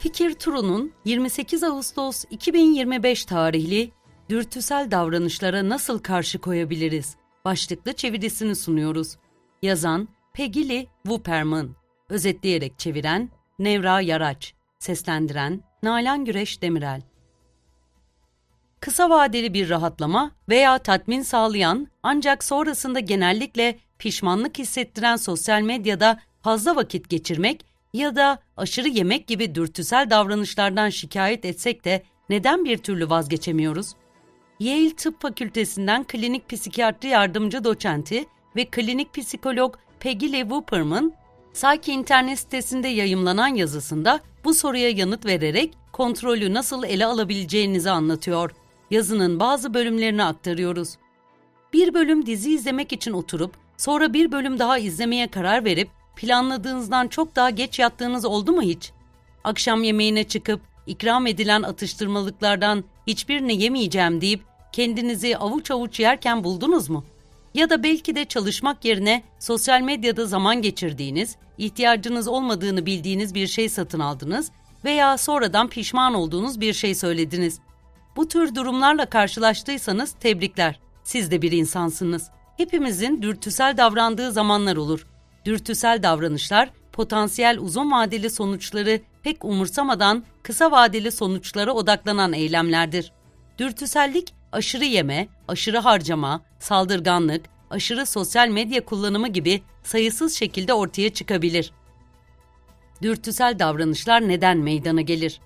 Fikir turunun 28 Ağustos 2025 tarihli dürtüsel davranışlara nasıl karşı koyabiliriz? Başlıklı çevirisini sunuyoruz. Yazan Pegili Wupperman. Özetleyerek çeviren Nevra Yaraç. Seslendiren Nalan Güreş Demirel. Kısa vadeli bir rahatlama veya tatmin sağlayan ancak sonrasında genellikle pişmanlık hissettiren sosyal medyada fazla vakit geçirmek ya da aşırı yemek gibi dürtüsel davranışlardan şikayet etsek de neden bir türlü vazgeçemiyoruz? Yale Tıp Fakültesinden klinik psikiyatri yardımcı doçenti ve klinik psikolog Peggy Lee Wupperman, Psyche internet sitesinde yayımlanan yazısında bu soruya yanıt vererek kontrolü nasıl ele alabileceğinizi anlatıyor. Yazının bazı bölümlerini aktarıyoruz. Bir bölüm dizi izlemek için oturup sonra bir bölüm daha izlemeye karar verip planladığınızdan çok daha geç yattığınız oldu mu hiç? Akşam yemeğine çıkıp ikram edilen atıştırmalıklardan hiçbirini yemeyeceğim deyip kendinizi avuç avuç yerken buldunuz mu? Ya da belki de çalışmak yerine sosyal medyada zaman geçirdiğiniz, ihtiyacınız olmadığını bildiğiniz bir şey satın aldınız veya sonradan pişman olduğunuz bir şey söylediniz. Bu tür durumlarla karşılaştıysanız tebrikler. Siz de bir insansınız. Hepimizin dürtüsel davrandığı zamanlar olur. Dürtüsel davranışlar potansiyel uzun vadeli sonuçları pek umursamadan kısa vadeli sonuçlara odaklanan eylemlerdir. Dürtüsellik aşırı yeme, aşırı harcama, saldırganlık, aşırı sosyal medya kullanımı gibi sayısız şekilde ortaya çıkabilir. Dürtüsel davranışlar neden meydana gelir?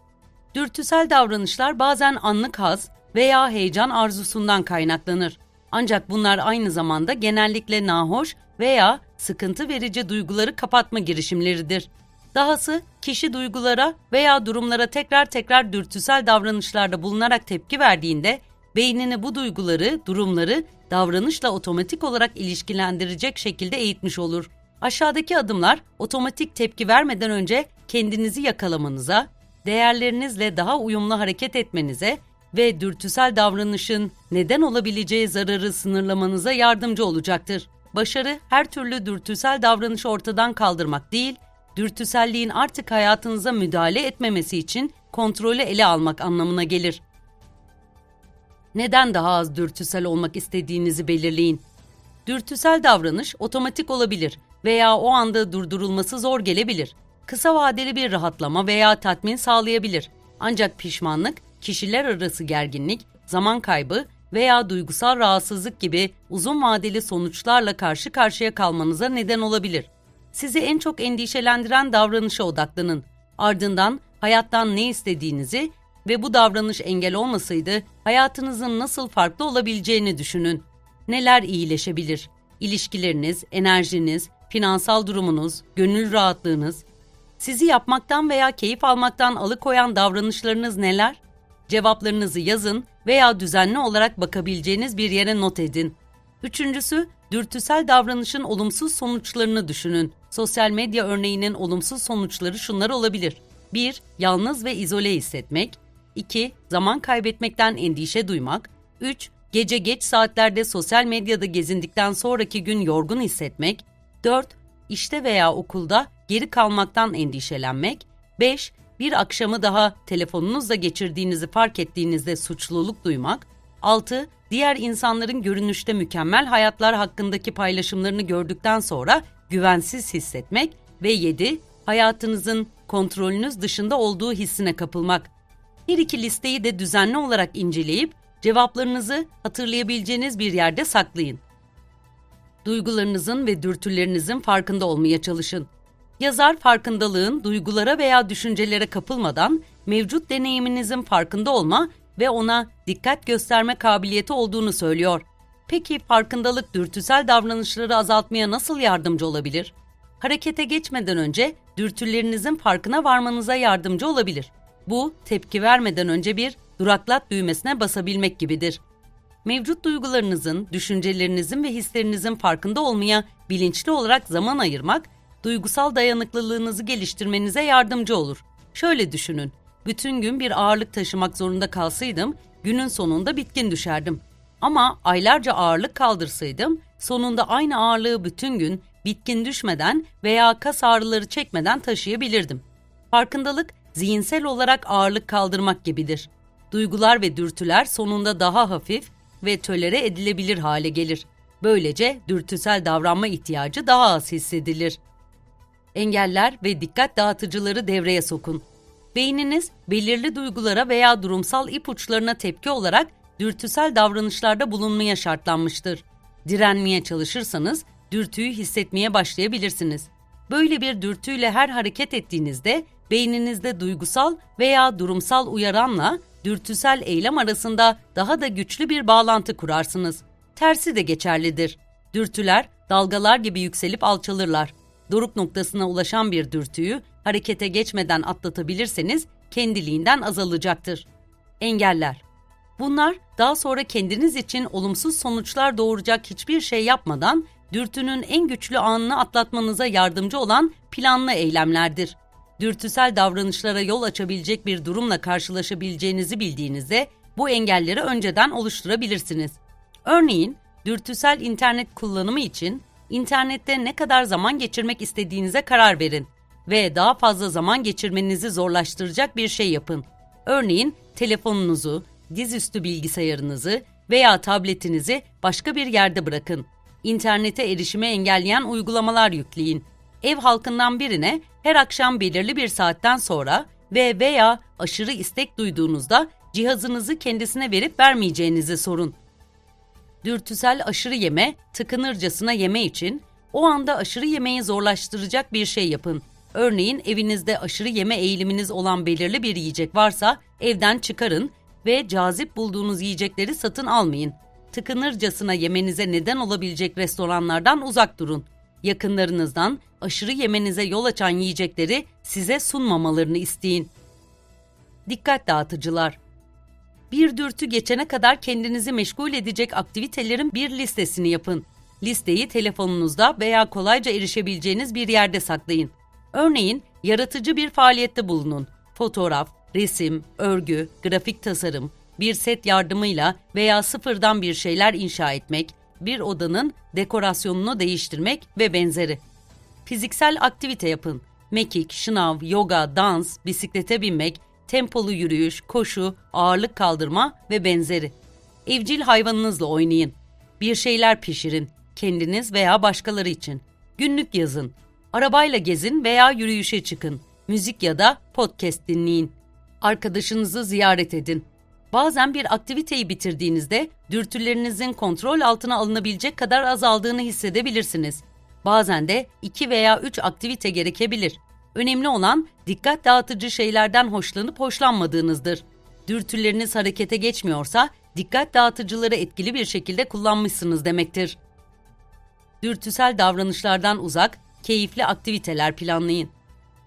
Dürtüsel davranışlar bazen anlık haz veya heyecan arzusundan kaynaklanır. Ancak bunlar aynı zamanda genellikle nahoş veya sıkıntı verici duyguları kapatma girişimleridir. Dahası kişi duygulara veya durumlara tekrar tekrar dürtüsel davranışlarda bulunarak tepki verdiğinde beynini bu duyguları, durumları davranışla otomatik olarak ilişkilendirecek şekilde eğitmiş olur. Aşağıdaki adımlar otomatik tepki vermeden önce kendinizi yakalamanıza, değerlerinizle daha uyumlu hareket etmenize ve dürtüsel davranışın neden olabileceği zararı sınırlamanıza yardımcı olacaktır. Başarı her türlü dürtüsel davranışı ortadan kaldırmak değil, dürtüselliğin artık hayatınıza müdahale etmemesi için kontrolü ele almak anlamına gelir. Neden daha az dürtüsel olmak istediğinizi belirleyin. Dürtüsel davranış otomatik olabilir veya o anda durdurulması zor gelebilir. Kısa vadeli bir rahatlama veya tatmin sağlayabilir. Ancak pişmanlık, kişiler arası gerginlik, zaman kaybı veya duygusal rahatsızlık gibi uzun vadeli sonuçlarla karşı karşıya kalmanıza neden olabilir. Sizi en çok endişelendiren davranışa odaklanın. Ardından hayattan ne istediğinizi ve bu davranış engel olmasaydı hayatınızın nasıl farklı olabileceğini düşünün. Neler iyileşebilir? İlişkileriniz, enerjiniz, finansal durumunuz, gönül rahatlığınız, sizi yapmaktan veya keyif almaktan alıkoyan davranışlarınız neler? Cevaplarınızı yazın veya düzenli olarak bakabileceğiniz bir yere not edin. Üçüncüsü, dürtüsel davranışın olumsuz sonuçlarını düşünün. Sosyal medya örneğinin olumsuz sonuçları şunlar olabilir. 1. Yalnız ve izole hissetmek. 2. Zaman kaybetmekten endişe duymak. 3. Gece geç saatlerde sosyal medyada gezindikten sonraki gün yorgun hissetmek. 4. İşte veya okulda geri kalmaktan endişelenmek. 5. Bir akşamı daha telefonunuzla geçirdiğinizi fark ettiğinizde suçluluk duymak. 6. Diğer insanların görünüşte mükemmel hayatlar hakkındaki paylaşımlarını gördükten sonra güvensiz hissetmek ve 7. Hayatınızın kontrolünüz dışında olduğu hissine kapılmak. Her iki listeyi de düzenli olarak inceleyip cevaplarınızı hatırlayabileceğiniz bir yerde saklayın. Duygularınızın ve dürtülerinizin farkında olmaya çalışın. Yazar farkındalığın duygulara veya düşüncelere kapılmadan mevcut deneyiminizin farkında olma ve ona dikkat gösterme kabiliyeti olduğunu söylüyor. Peki farkındalık dürtüsel davranışları azaltmaya nasıl yardımcı olabilir? Harekete geçmeden önce dürtülerinizin farkına varmanıza yardımcı olabilir. Bu, tepki vermeden önce bir duraklat düğmesine basabilmek gibidir. Mevcut duygularınızın, düşüncelerinizin ve hislerinizin farkında olmaya bilinçli olarak zaman ayırmak, duygusal dayanıklılığınızı geliştirmenize yardımcı olur. Şöyle düşünün, bütün gün bir ağırlık taşımak zorunda kalsaydım, günün sonunda bitkin düşerdim. Ama aylarca ağırlık kaldırsaydım, sonunda aynı ağırlığı bütün gün bitkin düşmeden veya kas ağrıları çekmeden taşıyabilirdim. Farkındalık zihinsel olarak ağırlık kaldırmak gibidir. Duygular ve dürtüler sonunda daha hafif ve tölere edilebilir hale gelir. Böylece dürtüsel davranma ihtiyacı daha az hissedilir. Engeller ve dikkat dağıtıcıları devreye sokun. Beyniniz belirli duygulara veya durumsal ipuçlarına tepki olarak dürtüsel davranışlarda bulunmaya şartlanmıştır. Direnmeye çalışırsanız dürtüyü hissetmeye başlayabilirsiniz. Böyle bir dürtüyle her hareket ettiğinizde beyninizde duygusal veya durumsal uyaranla dürtüsel eylem arasında daha da güçlü bir bağlantı kurarsınız. Tersi de geçerlidir. Dürtüler dalgalar gibi yükselip alçalırlar. Doruk noktasına ulaşan bir dürtüyü harekete geçmeden atlatabilirseniz kendiliğinden azalacaktır. Engeller Bunlar daha sonra kendiniz için olumsuz sonuçlar doğuracak hiçbir şey yapmadan dürtünün en güçlü anını atlatmanıza yardımcı olan planlı eylemlerdir. Dürtüsel davranışlara yol açabilecek bir durumla karşılaşabileceğinizi bildiğinizde bu engelleri önceden oluşturabilirsiniz. Örneğin, dürtüsel internet kullanımı için internette ne kadar zaman geçirmek istediğinize karar verin ve daha fazla zaman geçirmenizi zorlaştıracak bir şey yapın. Örneğin telefonunuzu, dizüstü bilgisayarınızı veya tabletinizi başka bir yerde bırakın. İnternete erişimi engelleyen uygulamalar yükleyin. Ev halkından birine her akşam belirli bir saatten sonra ve veya aşırı istek duyduğunuzda cihazınızı kendisine verip vermeyeceğinizi sorun. Dürtüsel aşırı yeme, tıkınırcasına yeme için o anda aşırı yemeyi zorlaştıracak bir şey yapın. Örneğin evinizde aşırı yeme eğiliminiz olan belirli bir yiyecek varsa evden çıkarın ve cazip bulduğunuz yiyecekleri satın almayın. Tıkınırcasına yemenize neden olabilecek restoranlardan uzak durun. Yakınlarınızdan aşırı yemenize yol açan yiyecekleri size sunmamalarını isteyin. Dikkat dağıtıcılar bir dürtü geçene kadar kendinizi meşgul edecek aktivitelerin bir listesini yapın. Listeyi telefonunuzda veya kolayca erişebileceğiniz bir yerde saklayın. Örneğin yaratıcı bir faaliyette bulunun. Fotoğraf, resim, örgü, grafik tasarım, bir set yardımıyla veya sıfırdan bir şeyler inşa etmek, bir odanın dekorasyonunu değiştirmek ve benzeri. Fiziksel aktivite yapın. Mekik, şınav, yoga, dans, bisiklete binmek, tempolu yürüyüş, koşu, ağırlık kaldırma ve benzeri. Evcil hayvanınızla oynayın. Bir şeyler pişirin, kendiniz veya başkaları için. Günlük yazın. Arabayla gezin veya yürüyüşe çıkın. Müzik ya da podcast dinleyin. Arkadaşınızı ziyaret edin. Bazen bir aktiviteyi bitirdiğinizde dürtülerinizin kontrol altına alınabilecek kadar azaldığını hissedebilirsiniz. Bazen de iki veya üç aktivite gerekebilir. Önemli olan dikkat dağıtıcı şeylerden hoşlanıp hoşlanmadığınızdır. Dürtüleriniz harekete geçmiyorsa dikkat dağıtıcıları etkili bir şekilde kullanmışsınız demektir. Dürtüsel davranışlardan uzak, keyifli aktiviteler planlayın.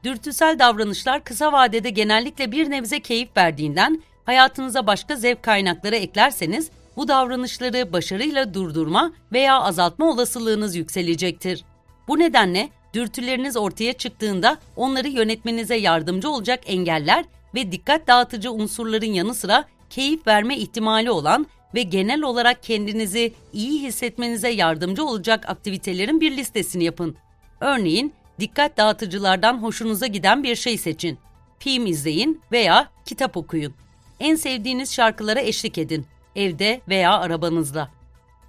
Dürtüsel davranışlar kısa vadede genellikle bir nebze keyif verdiğinden hayatınıza başka zevk kaynakları eklerseniz bu davranışları başarıyla durdurma veya azaltma olasılığınız yükselecektir. Bu nedenle dürtüleriniz ortaya çıktığında onları yönetmenize yardımcı olacak engeller ve dikkat dağıtıcı unsurların yanı sıra keyif verme ihtimali olan ve genel olarak kendinizi iyi hissetmenize yardımcı olacak aktivitelerin bir listesini yapın. Örneğin dikkat dağıtıcılardan hoşunuza giden bir şey seçin. Film izleyin veya kitap okuyun. En sevdiğiniz şarkılara eşlik edin. Evde veya arabanızda.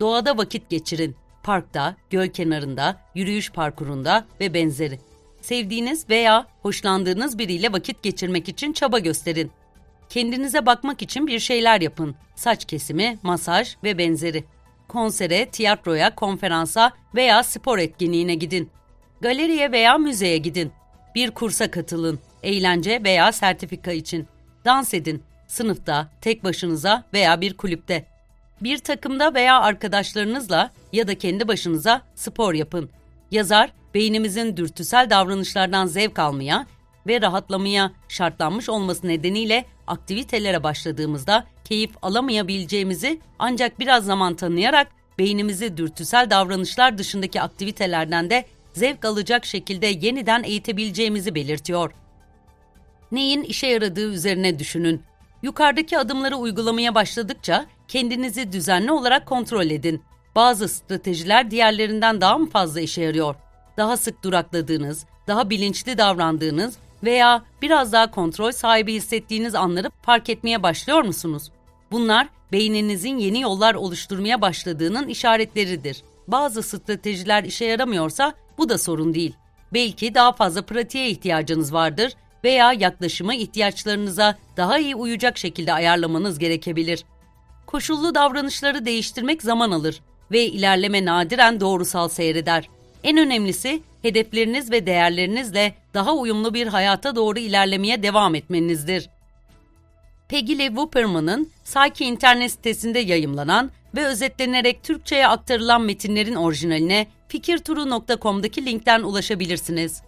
Doğada vakit geçirin. Parkta, göl kenarında, yürüyüş parkurunda ve benzeri. Sevdiğiniz veya hoşlandığınız biriyle vakit geçirmek için çaba gösterin. Kendinize bakmak için bir şeyler yapın. Saç kesimi, masaj ve benzeri. Konsere, tiyatroya, konferansa veya spor etkinliğine gidin. Galeriye veya müzeye gidin. Bir kursa katılın. Eğlence veya sertifika için. Dans edin. Sınıfta, tek başınıza veya bir kulüpte. Bir takımda veya arkadaşlarınızla ya da kendi başınıza spor yapın. Yazar, beynimizin dürtüsel davranışlardan zevk almaya ve rahatlamaya şartlanmış olması nedeniyle aktivitelere başladığımızda keyif alamayabileceğimizi ancak biraz zaman tanıyarak beynimizi dürtüsel davranışlar dışındaki aktivitelerden de zevk alacak şekilde yeniden eğitebileceğimizi belirtiyor. Neyin işe yaradığı üzerine düşünün. Yukarıdaki adımları uygulamaya başladıkça kendinizi düzenli olarak kontrol edin. Bazı stratejiler diğerlerinden daha mı fazla işe yarıyor? Daha sık durakladığınız, daha bilinçli davrandığınız veya biraz daha kontrol sahibi hissettiğiniz anları fark etmeye başlıyor musunuz? Bunlar beyninizin yeni yollar oluşturmaya başladığının işaretleridir. Bazı stratejiler işe yaramıyorsa bu da sorun değil. Belki daha fazla pratiğe ihtiyacınız vardır veya yaklaşımı ihtiyaçlarınıza daha iyi uyacak şekilde ayarlamanız gerekebilir. Koşullu davranışları değiştirmek zaman alır ve ilerleme nadiren doğrusal seyreder. En önemlisi hedefleriniz ve değerlerinizle daha uyumlu bir hayata doğru ilerlemeye devam etmenizdir. Peggy Lee Wupperman'ın Psyche internet sitesinde yayımlanan ve özetlenerek Türkçe'ye aktarılan metinlerin orijinaline fikirturu.com'daki linkten ulaşabilirsiniz.